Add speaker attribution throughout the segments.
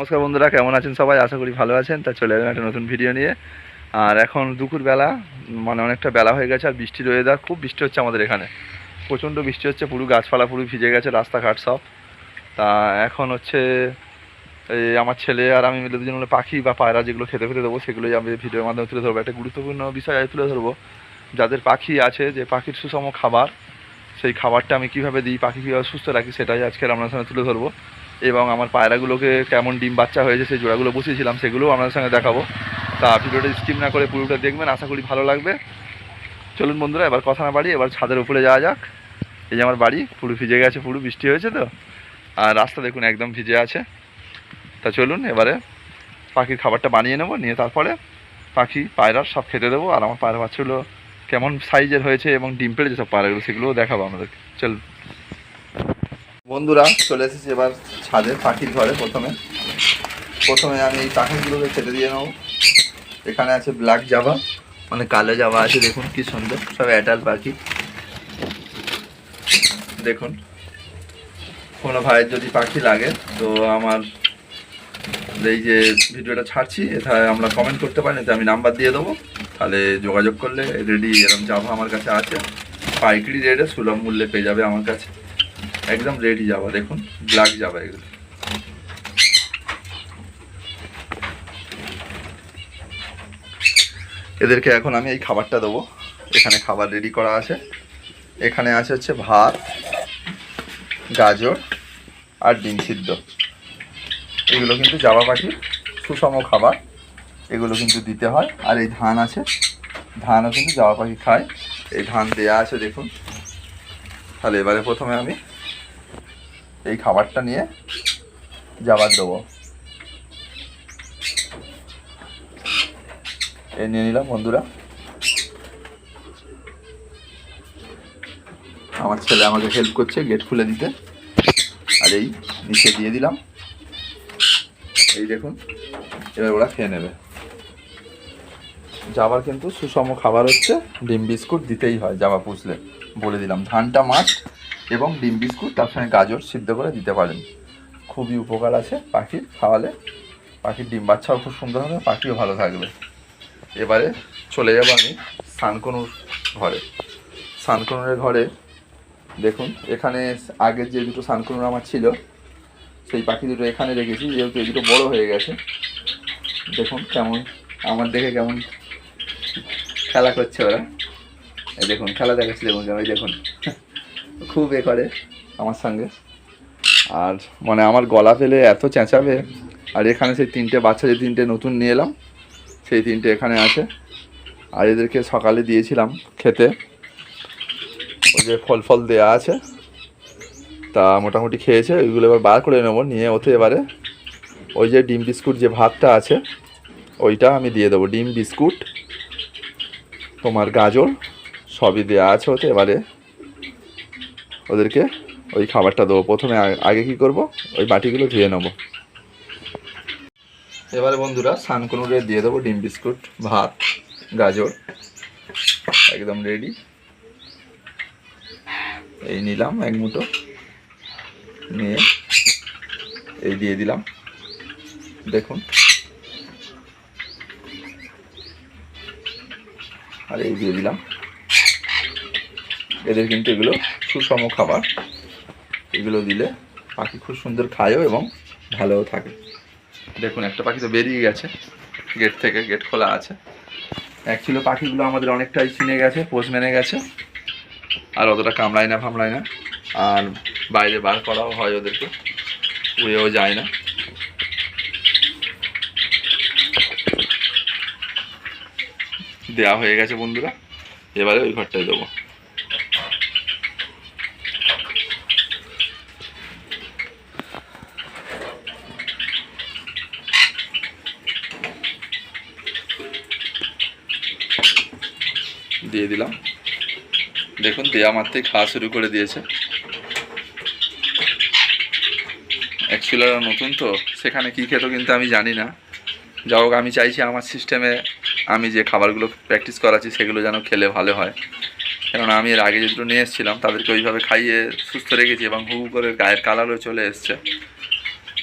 Speaker 1: নমস্কার বন্ধুরা কেমন আছেন সবাই আশা করি ভালো আছেন তা চলে একটা নতুন ভিডিও নিয়ে আর এখন দুপুরবেলা মানে অনেকটা বেলা হয়ে গেছে আর বৃষ্টির ওয়েদার খুব বৃষ্টি হচ্ছে আমাদের এখানে প্রচণ্ড বৃষ্টি হচ্ছে পুরো গাছপালা পুরো ভিজে গেছে রাস্তাঘাট সব তা এখন হচ্ছে এই আমার ছেলে আর আমি মিলে দুজন পাখি বা পায়রা যেগুলো খেতে ফেতে দেবো সেগুলোই আমি ভিডিওর মাধ্যমে তুলে ধরবো একটা গুরুত্বপূর্ণ বিষয় আমি তুলে ধরবো যাদের পাখি আছে যে পাখির সুষম খাবার সেই খাবারটা আমি কিভাবে দিই পাখি কীভাবে সুস্থ রাখি সেটাই আজকের আপনার সামনে তুলে ধরবো এবং আমার পায়রাগুলোকে কেমন ডিম বাচ্চা হয়েছে সেই জোড়াগুলো বসিয়েছিলাম সেগুলোও আপনাদের সঙ্গে দেখাবো তা ভিডিওটা স্কিম না করে পুরোটা দেখবেন আশা করি ভালো লাগবে চলুন বন্ধুরা এবার কথা না বাড়ি এবার ছাদের উপরে যাওয়া যাক এই যে আমার বাড়ি পুরো ভিজে গেছে পুরো বৃষ্টি হয়েছে তো আর রাস্তা দেখুন একদম ভিজে আছে তা চলুন এবারে পাখির খাবারটা বানিয়ে নেবো নিয়ে তারপরে পাখি পায়রার সব খেতে দেবো আর আমার পায়রা বাচ্চাগুলো কেমন সাইজের হয়েছে এবং ডিম যেসব পায়রাগুলো সেগুলোও দেখাবো আমাদেরকে চলুন বন্ধুরা চলে এসেছি এবার ছাদে পাখির ঘরে প্রথমে প্রথমে আমি এই পাখিগুলোকে ছেড়ে দিয়ে নেবো এখানে আছে ব্ল্যাক জাবা মানে কালো জাবা আছে দেখুন কি সুন্দর সব অ্যাডাল পাখি দেখুন কোনো ভাইয়ের যদি পাখি লাগে তো আমার এই যে ভিডিওটা ছাড়ছি এটা আমরা কমেন্ট করতে পারি আমি নাম্বার দিয়ে দেবো তাহলে যোগাযোগ করলে রেডি এরকম জাভা আমার কাছে আছে পাইকারি রেটে সুলভ মূল্যে পেয়ে যাবে আমার কাছে একদম রেডি যাবা দেখুন ব্ল্যাক যাবা এগুলো এদেরকে এখন আমি এই খাবারটা দেবো এখানে খাবার রেডি করা আছে এখানে আছে হচ্ছে ভাত গাজর আর ডিম সিদ্ধ এগুলো কিন্তু জাবা পাখির সুষম খাবার এগুলো কিন্তু দিতে হয় আর এই ধান আছে ধানও কিন্তু জাবা পাখি খায় এই ধান দেয়া আছে দেখুন তাহলে এবারে প্রথমে আমি এই খাবারটা নিয়ে যাবার দেবো এ নিয়ে নিলাম বন্ধুরা আমার ছেলে আমাকে হেল্প করছে গেট খুলে দিতে আর এই নিচে দিয়ে দিলাম এই দেখুন এবার ওরা খেয়ে নেবে যাবার কিন্তু সুষম খাবার হচ্ছে ডিম বিস্কুট দিতেই হয় যাবা পুষলে বলে দিলাম ধানটা মাছ এবং ডিম বিস্কুট তার সঙ্গে গাজর সিদ্ধ করে দিতে পারেন খুবই উপকার আছে পাখির খাওয়ালে পাখির ডিম বাচ্চাও খুব সুন্দর হবে পাখিও ভালো থাকবে এবারে চলে যাব আমি সানকনুর ঘরে সানকনুরের ঘরে দেখুন এখানে আগের যে দুটো সানকনুর আমার ছিল সেই পাখি দুটো এখানে রেখেছি যেহেতু এই দুটো বড়ো হয়ে গেছে দেখুন কেমন আমার দেখে কেমন খেলা করছে ওরা দেখুন খেলা দেখাচ্ছি দেখুন কেমন দেখুন খুব এ করে আমার সঙ্গে আর মানে আমার গলা ফেলে এত চেঁচাবে আর এখানে সেই তিনটে বাচ্চা যে তিনটে নতুন নিয়ে এলাম সেই তিনটে এখানে আছে আর এদেরকে সকালে দিয়েছিলাম খেতে ওই যে ফল ফল দেওয়া আছে তা মোটামুটি খেয়েছে ওইগুলো এবার বার করে নেবো নিয়ে ওতে এবারে ওই যে ডিম বিস্কুট যে ভাতটা আছে ওইটা আমি দিয়ে দেবো ডিম বিস্কুট তোমার গাজর সবই দেওয়া আছে ওতে এবারে ওদেরকে ওই খাবারটা দেবো প্রথমে আগে কি করব ওই বাটিগুলো ধুয়ে নেব এবারে বন্ধুরা সানকুনুরে দিয়ে দেবো ডিম বিস্কুট ভাত গাজর একদম রেডি এই নিলাম এক মুঠো নিয়ে এই দিয়ে দিলাম দেখুন আর এই দিয়ে দিলাম এদের কিন্তু এগুলো সুষম খাবার এগুলো দিলে পাখি খুব সুন্দর খায়ও এবং ভালোও থাকে দেখুন একটা পাখি তো বেরিয়ে গেছে গেট থেকে গেট খোলা আছে অ্যাকচুয়ালি পাখিগুলো আমাদের অনেকটাই চিনে গেছে পোষ মেনে গেছে আর অতটা কামড়ায় না ফামড়ায় না আর বাইরে বার করাও হয় ওদেরকে উড়েও যায় না দেয়া হয়ে গেছে বন্ধুরা এবারে ওই ঘরটায় দেবো দেখুন দেয়া মাত্রই খাওয়া শুরু করে দিয়েছে অ্যাকচুয়ালি নতুন তো সেখানে কী খেত কিন্তু আমি জানি না যা হোক আমি চাইছি আমার সিস্টেমে আমি যে খাবারগুলো প্র্যাকটিস করাচ্ছি সেগুলো যেন খেলে ভালো হয় কেননা আমি এর আগে যেগুলো নিয়ে এসেছিলাম তাদেরকে ওইভাবে খাইয়ে সুস্থ রেখেছি এবং হু করে গায়ের কালারও চলে এসছে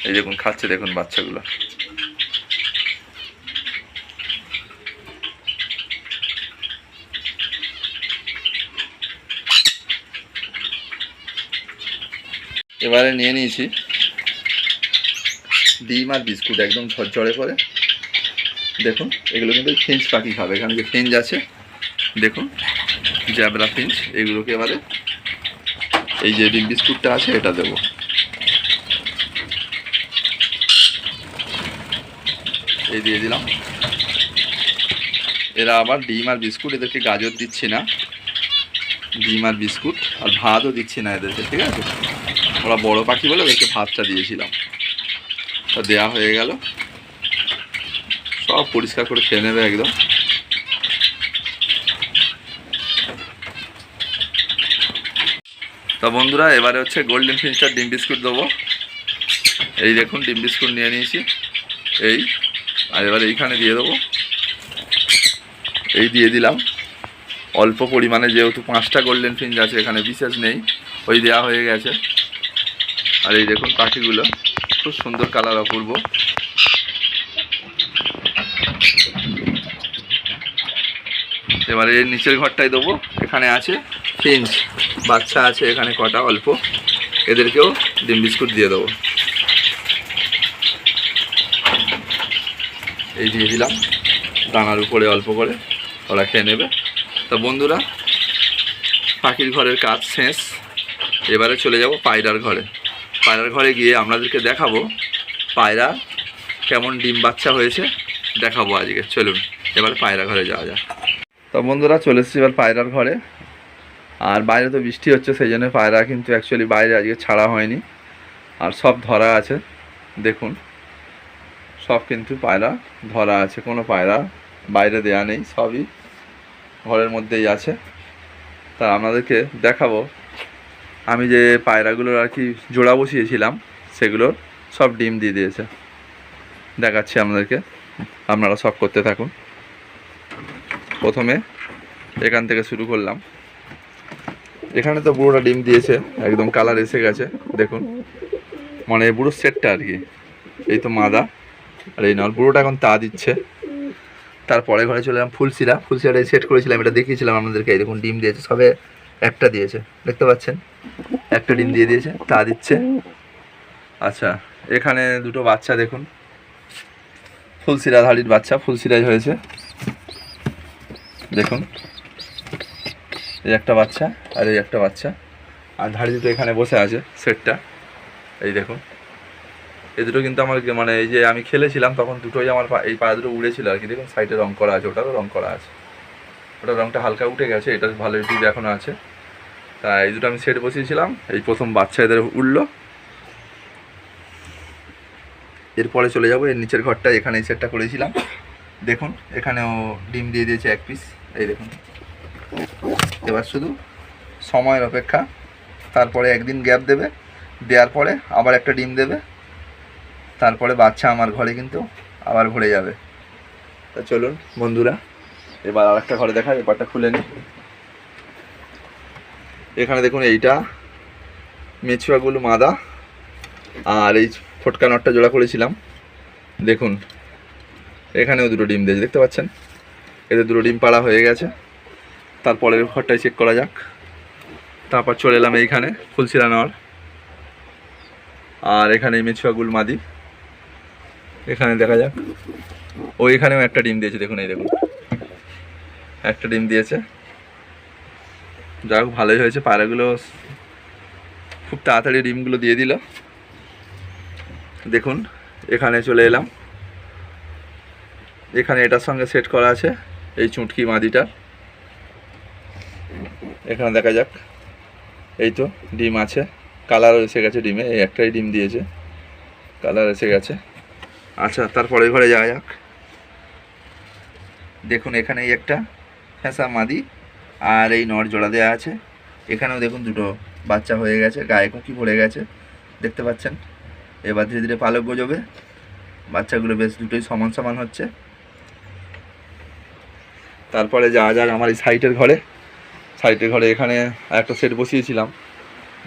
Speaker 1: এই দেখুন খাচ্ছে দেখুন বাচ্চাগুলো এবারে নিয়ে নিয়েছি ডিম আর বিস্কুট একদম ঝরঝরে করে দেখুন এগুলো কিন্তু ফিঞ্চ পাখি খাবে এখানে যে ফিঞ্চ আছে দেখুন জ্যাবরা ফিঞ্চ এগুলোকে এবারে এই যে ডিম বিস্কুটটা আছে এটা দেবো এই দিয়ে দিলাম এরা আবার ডিম আর বিস্কুট এদেরকে গাজর দিচ্ছি না ডিম আর বিস্কুট আর ভাতও দিচ্ছি না এদেরকে ঠিক আছে ওরা বড় পাখি বলে ওদেরকে ভাতটা দিয়েছিলাম তা দেয়া হয়ে গেল সব পরিষ্কার করে খেয়ে নেবে একদম তা বন্ধুরা এবারে হচ্ছে গোল্ডেন ফিঞ্চার ডিম বিস্কুট দেবো এই দেখুন ডিম বিস্কুট নিয়ে নিয়েছি এই আর এবার এইখানে দিয়ে দেবো এই দিয়ে দিলাম অল্প পরিমাণে যেহেতু পাঁচটা গোল্ডেন ফিঞ্জ আছে এখানে বিশেষ নেই ওই দেওয়া হয়ে গেছে আর এই দেখুন পাখিগুলো খুব সুন্দর কালার অপূর্ব এবারে এর নিচের ঘরটাই দেবো এখানে আছে ফিঞ্জ বাচ্চা আছে এখানে কটা অল্প এদেরকেও ডিম বিস্কুট দিয়ে দেবো এই দিয়ে দিলাম দানার উপরে অল্প করে ওরা খেয়ে নেবে তো বন্ধুরা পাখির ঘরের কাজ শেষ এবারে চলে যাব পায়রার ঘরে পায়রার ঘরে গিয়ে আপনাদেরকে দেখাবো পায়রা কেমন ডিম বাচ্চা হয়েছে দেখাবো আজকে চলুন এবার পায়রা ঘরে যাওয়া যাক তো বন্ধুরা চলে এসেছি এবার পায়রার ঘরে আর বাইরে তো বৃষ্টি হচ্ছে সেই জন্য পায়রা কিন্তু অ্যাকচুয়ালি বাইরে আজকে ছাড়া হয়নি আর সব ধরা আছে দেখুন সব কিন্তু পায়রা ধরা আছে কোনো পায়রা বাইরে দেয়া নেই সবই ঘরের মধ্যেই আছে তা আপনাদেরকে দেখাবো আমি যে পায়রাগুলোর আর কি জোড়া বসিয়েছিলাম সেগুলোর সব ডিম দিয়ে দিয়েছে দেখাচ্ছি আপনাদেরকে আপনারা সব করতে থাকুন প্রথমে এখান থেকে শুরু করলাম এখানে তো বুড়োটা ডিম দিয়েছে একদম কালার এসে গেছে দেখুন মানে বুড়ো সেটটা আর কি এই তো মাদা আর এই নল বুড়োটা এখন তা দিচ্ছে তারপরে ঘরে চলে এলাম ফুলশিরা ফুলশিরাটা সেট করেছিলাম এটা দেখিয়েছিলাম আপনাদেরকে এই দেখুন ডিম দিয়েছে সবে একটা দিয়েছে দেখতে পাচ্ছেন একটা ডিম দিয়ে দিয়েছে তা দিচ্ছে আচ্ছা এখানে দুটো বাচ্চা দেখুন ফুলশিরা ধাড়ির বাচ্চা ফুলশিরাই হয়েছে দেখুন এই একটা বাচ্চা আর এই একটা বাচ্চা আর ধাড়ি তো এখানে বসে আছে সেটটা এই দেখুন এই দুটো কিন্তু আমার মানে এই যে আমি খেলেছিলাম তখন দুটোই আমার এই পায়ে দুটো উড়েছিল আর কি দেখুন সাইডে রং করা আছে ওটারও রং করা আছে ওটার রংটা হালকা উঠে গেছে এটার ভালো ডিপ এখনও আছে তা এই দুটো আমি সেট বসিয়েছিলাম এই প্রথম বাচ্চা এদের উঠলো এরপরে চলে যাবো এর নিচের ঘরটা এখানে সেটটা করেছিলাম দেখুন এখানেও ডিম দিয়ে দিয়েছে এক পিস এই দেখুন এবার শুধু সময়ের অপেক্ষা তারপরে একদিন গ্যাপ দেবে দেওয়ার পরে আবার একটা ডিম দেবে তারপরে বাচ্চা আমার ঘরে কিন্তু আবার ঘুরে যাবে তা চলুন বন্ধুরা এবার আর একটা ঘরে দেখা ব্যাপারটা খুলে নিই এখানে দেখুন এইটা মেছুয়াগুলো মাদা আর এই ফটকা নটটা জোড়া করেছিলাম দেখুন এখানেও দুটো ডিম দিয়েছে দেখতে পাচ্ছেন এদের দুটো ডিম পাড়া হয়ে গেছে তারপরের ঘরটাই চেক করা যাক তারপর চলে এলাম এইখানে ফুলসিরা নেওয়ার আর এখানে মেছুয়াগুল মাদি এখানে দেখা যাক ও এখানেও একটা ডিম দিয়েছে দেখুন এই দেখুন একটা ডিম দিয়েছে যাই হোক ভালোই হয়েছে পায়রাগুলো খুব তাড়াতাড়ি ডিমগুলো দিয়ে দিল দেখুন এখানে চলে এলাম এখানে এটার সঙ্গে সেট করা আছে এই চুটকি মাদিটা এখানে দেখা যাক এই তো ডিম আছে কালার এসে গেছে ডিমে এই একটাই ডিম দিয়েছে কালার এসে গেছে আচ্ছা তারপরে ঘরে যাওয়া যাক দেখুন এখানে একটা ফেঁসা মাদি আর এই নর জোড়া দেওয়া আছে এখানেও দেখুন দুটো বাচ্চা হয়ে গেছে গায়ে কুঁকি পড়ে গেছে দেখতে পাচ্ছেন এবার ধীরে ধীরে পালক গজবে বাচ্চাগুলো বেশ দুটোই সমান সমান হচ্ছে তারপরে যাওয়া যাক আমার এই সাইটের ঘরে সাইটের ঘরে এখানে একটা সেট বসিয়েছিলাম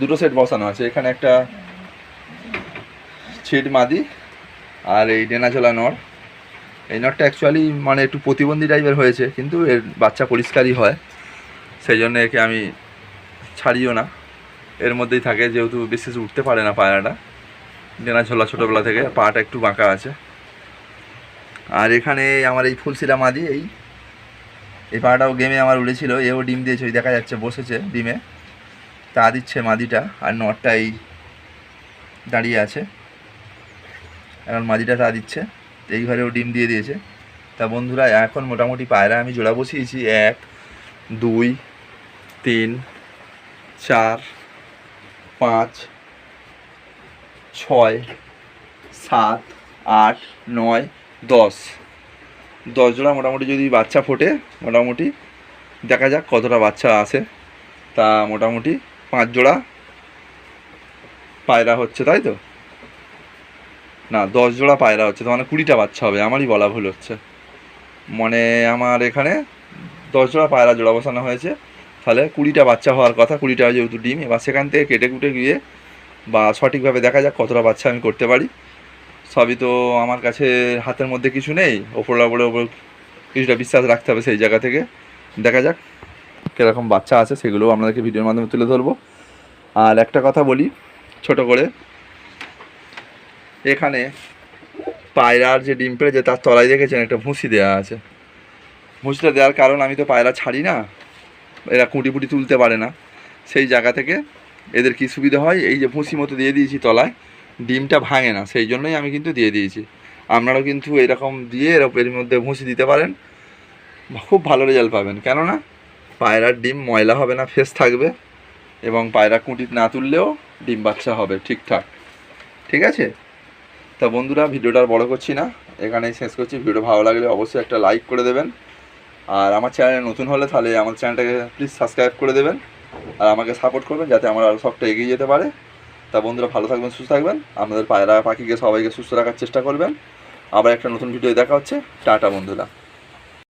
Speaker 1: দুটো সেট বসানো আছে এখানে একটা ছিট মাদি আর এই চলা নর এই নটটা অ্যাকচুয়ালি মানে একটু প্রতিবন্ধী টাইপের হয়েছে কিন্তু এর বাচ্চা পরিষ্কারই হয় সেই জন্য একে আমি ছাড়িও না এর মধ্যেই থাকে যেহেতু বিশেষ উঠতে পারে না পায়রাটা ডেনা ছোলা ছোটোবেলা থেকে পাটা একটু বাঁকা আছে আর এখানে আমার এই ফুলশিলা মাদি এই এই পাটাও গেমে আমার উড়েছিল এও ডিম দিয়েছে ওই দেখা যাচ্ছে বসেছে ডিমে তা দিচ্ছে মাদিটা আর নটটা এই দাঁড়িয়ে আছে এখন মাঝিটা তা দিচ্ছে এই ঘরেও ডিম দিয়ে দিয়েছে তা বন্ধুরা এখন মোটামুটি পায়রা আমি জোড়া বসিয়েছি এক দুই তিন চার পাঁচ ছয় সাত আট নয় দশ দশ জোড়া মোটামুটি যদি বাচ্চা ফোটে মোটামুটি দেখা যাক কতটা বাচ্চা আসে তা মোটামুটি পাঁচ জোড়া পায়রা হচ্ছে তাই তো না দশ জোড়া পায়রা হচ্ছে তো মানে কুড়িটা বাচ্চা হবে আমারই বলা ভুল হচ্ছে মানে আমার এখানে দশ জোড়া পায়রা জোড়া বসানো হয়েছে তাহলে কুড়িটা বাচ্চা হওয়ার কথা কুড়িটা যেহেতু ডিম এবার সেখান থেকে কেটে কুটে গিয়ে বা সঠিকভাবে দেখা যাক কতটা বাচ্চা আমি করতে পারি সবই তো আমার কাছে হাতের মধ্যে কিছু নেই ওপরলা ওপরে ওপর কিছুটা বিশ্বাস রাখতে হবে সেই জায়গা থেকে দেখা যাক কীরকম বাচ্চা আছে সেগুলো আপনাদেরকে ভিডিওর মাধ্যমে তুলে ধরবো আর একটা কথা বলি ছোট করে এখানে পায়রার যে ডিম পেড়েছে তার তলায় দেখেছেন একটা ভুসি দেওয়া আছে ভুসিটা দেওয়ার কারণ আমি তো পায়রা ছাড়ি না এরা কুটি পুটি তুলতে পারে না সেই জায়গা থেকে এদের কি সুবিধা হয় এই যে ভুসি মতো দিয়ে দিয়েছি তলায় ডিমটা ভাঙে না সেই জন্যই আমি কিন্তু দিয়ে দিয়েছি আপনারাও কিন্তু এরকম দিয়ে এর মধ্যে ভুসি দিতে পারেন খুব ভালো রেজাল্ট পাবেন কেননা পায়রার ডিম ময়লা হবে না ফ্রেশ থাকবে এবং পায়রা কুঁটি না তুললেও ডিম বাচ্চা হবে ঠিকঠাক ঠিক আছে তা বন্ধুরা ভিডিওটা আর বড় করছি না এখানেই শেষ করছি ভিডিও ভালো লাগলে অবশ্যই একটা লাইক করে দেবেন আর আমার চ্যানেলে নতুন হলে তাহলে আমার চ্যানেলটাকে প্লিজ সাবস্ক্রাইব করে দেবেন আর আমাকে সাপোর্ট করবেন যাতে আমার আরও সবটা এগিয়ে যেতে পারে তা বন্ধুরা ভালো থাকবেন সুস্থ থাকবেন আপনাদের পায়রা পাখিকে সবাইকে সুস্থ রাখার চেষ্টা করবেন আবার একটা নতুন ভিডিও দেখা হচ্ছে টাটা বন্ধুরা